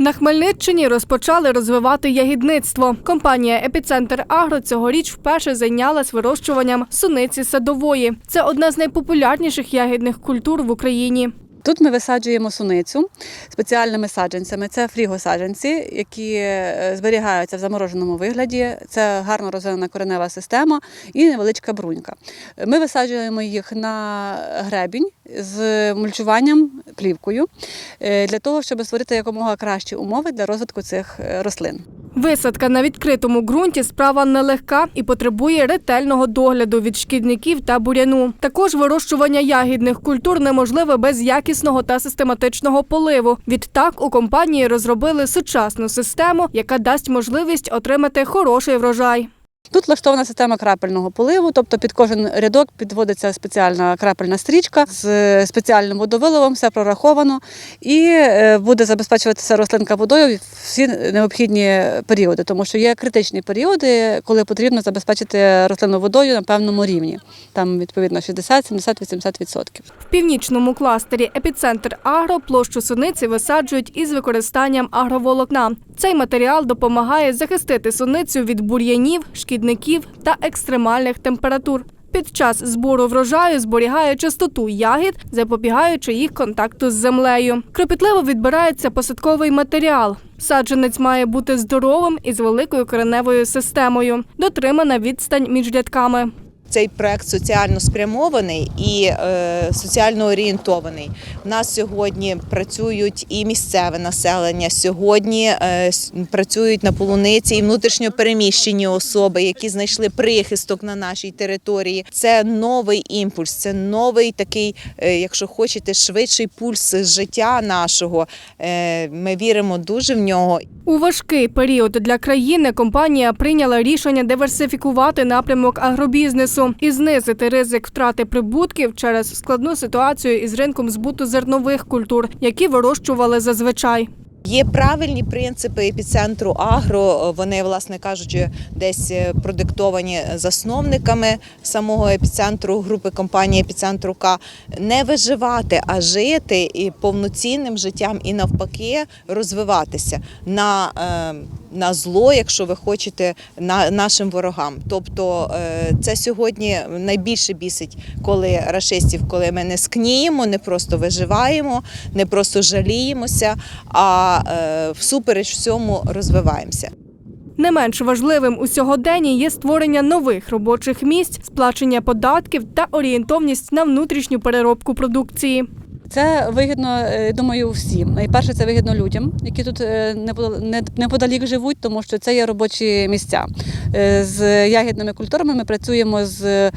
На Хмельниччині розпочали розвивати ягідництво. Компанія Епіцентр Агро цьогоріч вперше зайнялась вирощуванням суниці садової. Це одна з найпопулярніших ягідних культур в Україні. Тут ми висаджуємо суницю спеціальними саджанцями. Це фрігосаджанці, які е, зберігаються в замороженому вигляді. Це гарно розвинена коренева система і невеличка брунька. Ми висаджуємо їх на гребінь з мульчуванням плівкою е, для того, щоб створити якомога кращі умови для розвитку цих е, рослин. Висадка на відкритому ґрунті справа нелегка і потребує ретельного догляду від шкідників та буряну. Також вирощування ягідних культур неможливе без якісного та систематичного поливу. Відтак у компанії розробили сучасну систему, яка дасть можливість отримати хороший врожай. Тут влаштована система крапельного поливу, тобто під кожен рядок підводиться спеціальна крапельна стрічка з спеціальним водовиливом, все прораховано, і е, буде забезпечуватися рослинка водою всі необхідні періоди, тому що є критичні періоди, коли потрібно забезпечити рослину водою на певному рівні. Там відповідно 60, 70, 80 відсотків. В північному кластері епіцентр агро площу суниці висаджують із використанням агроволокна. Цей матеріал допомагає захистити суницю від бур'янів, шкідників та екстремальних температур. Під час збору врожаю зберігає чистоту ягід, запобігаючи їх контакту з землею. Кропітливо відбирається посадковий матеріал. Саджанець має бути здоровим і з великою кореневою системою. Дотримана відстань між рядками. Цей проект соціально спрямований і е, соціально орієнтований. У нас сьогодні працюють і місцеве населення. Сьогодні е, працюють на полуниці і внутрішньо переміщені особи, які знайшли прихисток на нашій території. Це новий імпульс, це новий такий, е, якщо хочете, швидший пульс життя нашого. Е, ми віримо дуже в нього. У важкий період для країни компанія прийняла рішення диверсифікувати напрямок агробізнесу і знизити ризик втрати прибутків через складну ситуацію із ринком збуту зернових культур, які вирощували зазвичай. Є правильні принципи епіцентру агро. Вони, власне кажучи, десь е, продиктовані засновниками самого епіцентру групи компанії епіцентру К не виживати, а жити і повноцінним життям, і навпаки розвиватися на, е, на зло, якщо ви хочете, на нашим ворогам. Тобто е, це сьогодні найбільше бісить, коли рашистів, коли ми не скніємо, не просто виживаємо, не просто жаліємося, а е, всупереч всьому розвиваємося. Не менш важливим у сьогоденні є створення нових робочих місць, сплачення податків та орієнтовність на внутрішню переробку продукції. Це вигідно, е, думаю, всім. Найперше, це вигідно людям, які тут е, неподал- неподалік живуть, тому що це є робочі місця. Е, З ягідними культурами ми працюємо з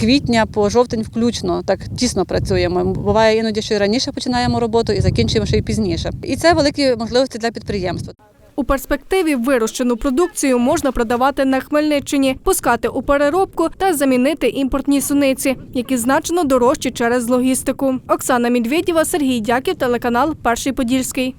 квітня по жовтень включно. Так тісно працюємо. Буває іноді, що і раніше починаємо роботу і закінчуємо ще й пізніше. І це великі можливості для підприємства. У перспективі вирощену продукцію можна продавати на Хмельниччині, пускати у переробку та замінити імпортні суниці, які значно дорожчі через логістику. Оксана Медведєва, Сергій Дяків, телеканал Перший Подільський.